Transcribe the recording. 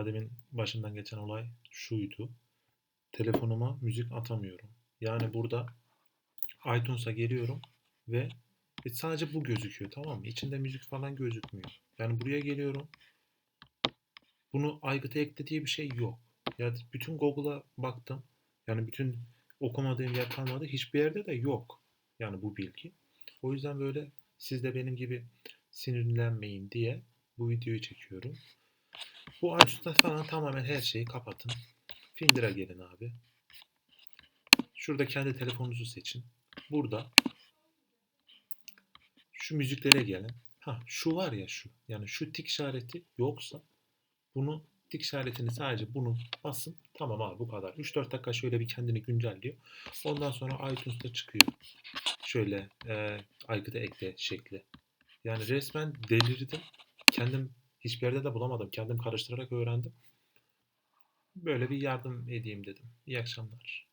Daha demin başımdan geçen olay şuydu. Telefonuma müzik atamıyorum. Yani burada iTunes'a geliyorum ve e, sadece bu gözüküyor tamam mı? İçinde müzik falan gözükmüyor. Yani buraya geliyorum. Bunu aygıta ekle diye bir şey yok. Ya bütün Google'a baktım. Yani bütün okumadığım yer kalmadı. Hiçbir yerde de yok. Yani bu bilgi. O yüzden böyle siz de benim gibi sinirlenmeyin diye bu videoyu çekiyorum. Bu iTunes'ta falan tamamen her şeyi kapatın. Finder'a gelin abi. Şurada kendi telefonunuzu seçin. Burada şu müziklere gelin. Ha şu var ya şu. Yani şu tik işareti yoksa bunu tik işaretini sadece bunu basın. Tamam abi bu kadar. 3-4 dakika şöyle bir kendini güncelliyor. Ondan sonra iTunes'ta çıkıyor. Şöyle e, aygıta ekle şekli. Yani resmen delirdim. Kendim hiçbir yerde de bulamadım. Kendim karıştırarak öğrendim. Böyle bir yardım edeyim dedim. İyi akşamlar.